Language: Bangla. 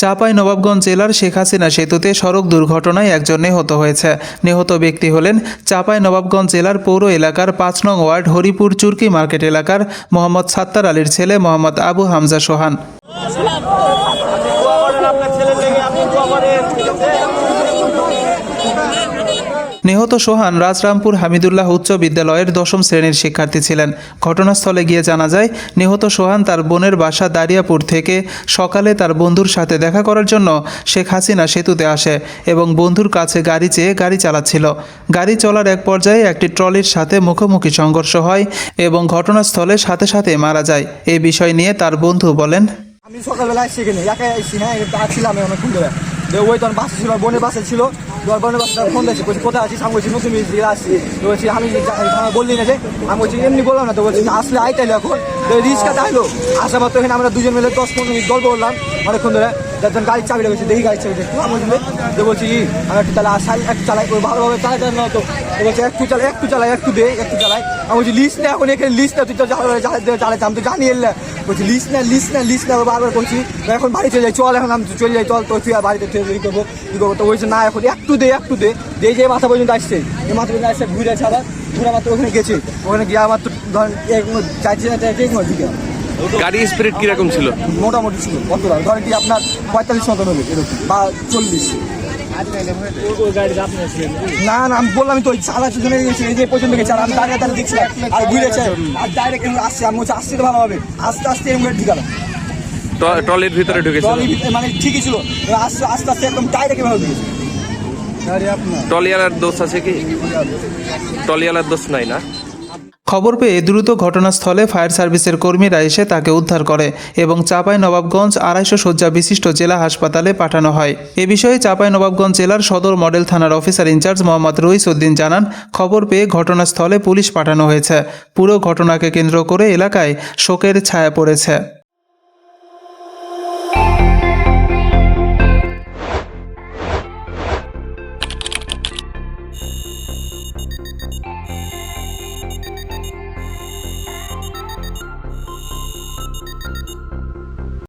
চাঁপাই নবাবগঞ্জ জেলার শেখ হাসিনা সেতুতে সড়ক দুর্ঘটনায় একজন নিহত হয়েছে। নিহত ব্যক্তি হলেন চাপাই নবাবগঞ্জ জেলার পৌর এলাকার পাঁচ নং ওয়ার্ড হরিপুর চুরকি মার্কেট এলাকার মোহাম্মদ সাত্তার আলীর ছেলে মোহাম্মদ আবু হামজা সোহান। নিহত সোহান রাজরামপুর হামিদুল্লাহ উচ্চ বিদ্যালয়ের দশম শ্রেণির শিক্ষার্থী ছিলেন। ঘটনাস্থলে গিয়ে জানা যায়, নিহত সোহান তার বোনের বাসা দারিয়াপুর থেকে সকালে তার বন্ধুর সাথে দেখা করার জন্য শেখ হাসিনা সেতুতে আসে এবং বন্ধুর কাছে গাড়ি চেয়ে গাড়ি চালাচ্ছিল। গাড়ি চলার এক পর্যায়ে একটি ট্রলির সাথে মুখোমুখি সংঘর্ষ হয় এবং ঘটনাস্থলে সাথে সাথে মারা যায়। এই বিষয় নিয়ে তার বন্ধু বলেন, আমি সকালবেলা এসেছি এখানে একা এসেছি হ্যাঁ এটা ছিলাম অনেকক্ষণ ধরে ওই তখন বাসে ছিল, বোনের বাসে ছিল। তো বোনের বাসে ফোন দিয়েছে, বলছি, কোথায় আছিস? আমি বলছি, নতুন দিকে আসছি। বলছি, আমি যে যা- এখানে বললি না যে, আমি বলছি, এমনি বললাম না তো। বলছি আসলে আইতাইলো এখন? তো রিক্সাটা আইলো। আসা মাত্র এখানে আমরা দুজন মিলে দশ পনেরো মিনিট গল্প করলাম। অনেকক্ষণ ধরে যার গাড়ির চাবি লেগেছে, দেখি গাড়ির চাবি একটু আমি বলছি তো বলছি আমি একটু তাহলে আসাই একটু চালাই, ওই ভালোভাবে চালাই চালাই না তো। তো বলছে, একটু চালাই একটু চালাই, একটু দে, একটু চালাই। আমি বলছি, লিস্ট না, এখন এখানে লিস্ট না, তুই তো চালাই চালাইতাম আমি তো জানি এলে। বলছি, লিস্ট না লিস্ট না লিস্ট না বারবার করছি এখন বাড়ি চলে যাই, চল এখন, আমি চলে যাই, চল তো তুই আর বাড়িতে ই করব ই করব। তো বলছে, না, এখন একটু দে একটু দে। দে, যে মাথা পর্যন্ত আসছে এই মাথা পর্যন্ত আসছে, ঘুরে আবার, ঘুরে মাত্র ওখানে গেছি। ওখানে গিয়ে আমার তো চাইছে না চাইছে দিকে গাড়ি স্পিরিট কীরকম ছিল? মোটামুটি ছিল কতটা ধরেন কি আপনার পঁয়তাল্লিশ মতন হবে এরকম বা চল্লিশ। না না আমি বললাম তো ওই চালার জন্য গেছি এই যে পর্যন্ত গেছি আর আমি দাঁড়িয়ে দাঁড়িয়ে দেখছিলাম আর ঘুরেছে আর ডাইরেক্ট আসছে আমি বলছি আসতে তো ভালো হবে। আস্তে আস্তে এরকম করে ঢুকালাম। ট- ট্রলির ভিতরে ঢুকেছিল? মানে ঠিকই ছিল আস্তে আস্তে আস্তে একদম ডাইরেক্ট এভাবে দিয়েছে ট্রলিওয়ালার দোষ আছে কি? ট্রলিওয়ালার দোষ নাই না? খবর পেয়ে দ্রুত ঘটনাস্থলে ফায়ার সার্ভিসের কর্মীরা এসে তাকে উদ্ধার করে এবং চাপাই নবাবগঞ্জ আড়াইশো শয্যা বিশিষ্ট জেলা হাসপাতালে পাঠানো হয়। এ বিষয়ে চাপাই নবাবগঞ্জ জেলার সদর মডেল থানার officer in charge Mohammad Rais Uddin জানান, খবর পেয়ে ঘটনাস্থলে পুলিশ পাঠানো হয়েছে। পুরো ঘটনাকে কেন্দ্র করে এলাকায় শোকের ছায়া পড়েছে। Música